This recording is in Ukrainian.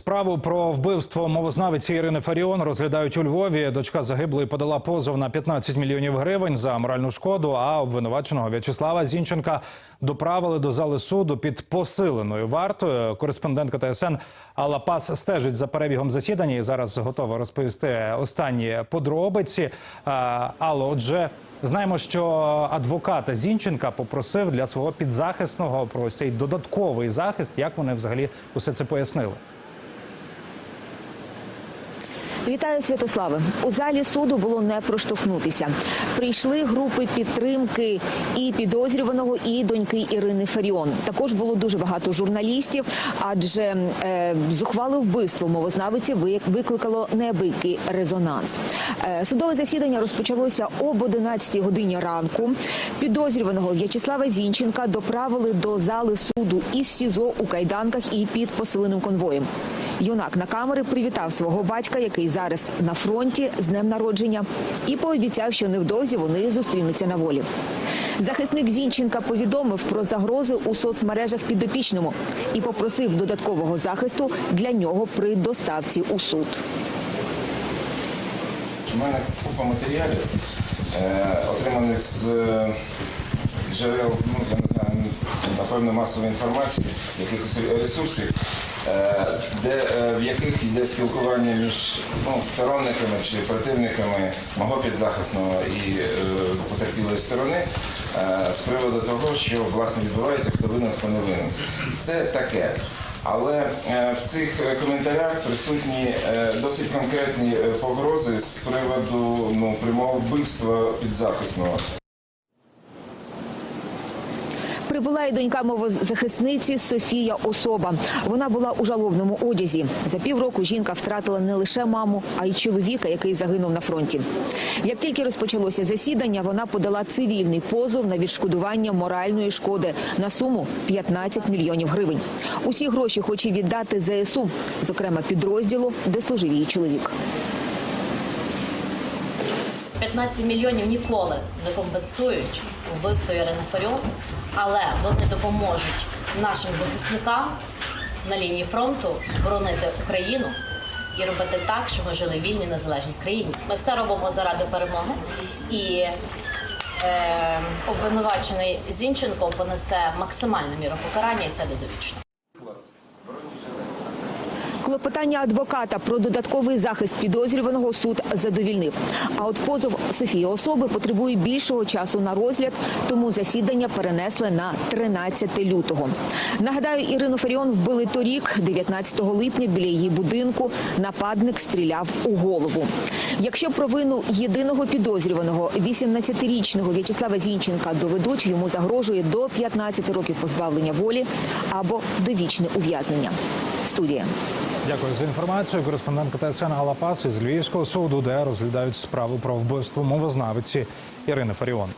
Справу про вбивство мовознавиці Ірини Фаріон розглядають у Львові. Дочка загиблої подала позов на 15 мільйонів гривень за моральну шкоду. А обвинуваченого В'ячеслава Зінченка доправили до зали суду під посиленою вартою. Кореспондентка ТСН Алла Пас стежить за перебігом засідання і зараз готова розповісти останні подробиці. А, Алло, отже, знаємо, що адвоката Зінченка попросив для свого підзахисного про цей додатковий захист. Як вони взагалі усе це пояснили? Вітаю Святославе. У залі суду було не проштовхнутися. Прийшли групи підтримки і підозрюваного, і доньки Ірини Фаріон. Також було дуже багато журналістів, адже е, зухвале вбивство мовознавиці викликало неабиякий резонанс. Е, судове засідання розпочалося об 11 годині ранку. Підозрюваного В'ячеслава Зінченка доправили до зали суду із СІЗО у кайданках і під посиленим конвоєм. Юнак на камери привітав свого батька, який зараз на фронті з днем народження, і пообіцяв, що невдовзі вони зустрінуться на волі. Захисник Зінченка повідомив про загрози у соцмережах підопічному і попросив додаткового захисту для нього при доставці у суд. У мене купа матеріалів, е, отриманих з е, джерел, ну я не знаю, напевно, масової інформації, якихось ресурсів, де, е, в яких йде спілкування між ну, сторонниками чи противниками мого підзахисного і е, потерпілої сторони е, з приводу того, що власне відбувається, хто винен, хто не винен. Це таке. Але е, в цих е, коментарях присутні е, досить конкретні е, погрози з приводу ну, прямого вбивства підзахисного. Прибула і донька мовозахисниці Софія Особа. Вона була у жалобному одязі. За півроку жінка втратила не лише маму, а й чоловіка, який загинув на фронті. Як тільки розпочалося засідання, вона подала цивільний позов на відшкодування моральної шкоди на суму 15 мільйонів гривень. Усі гроші хоче віддати ЗСУ, зокрема підрозділу, де служив її чоловік. 15 мільйонів ніколи не компенсують вбивство Ірини Фаріон, але вони допоможуть нашим захисникам на лінії фронту боронити Україну і робити так, щоб ми жили в вільній незалежній країні. Ми все робимо заради перемоги і е, обвинувачений Зінченко понесе максимальну міру покарання і сяде довічно. Клопотання адвоката про додатковий захист підозрюваного суд задовільнив. А от позов Софії особи потребує більшого часу на розгляд, тому засідання перенесли на 13 лютого. Нагадаю, Ірину Фаріон вбили торік, 19 липня, біля її будинку. Нападник стріляв у голову. Якщо провину єдиного підозрюваного 18-річного В'ячеслава Зінченка доведуть, йому загрожує до 15 років позбавлення волі або довічне ув'язнення. Студія. Дякую за інформацію. Кореспондентка ТСН Галапас із Львівського суду, де розглядають справу про вбивство мовознавиці Ірини Фаріон.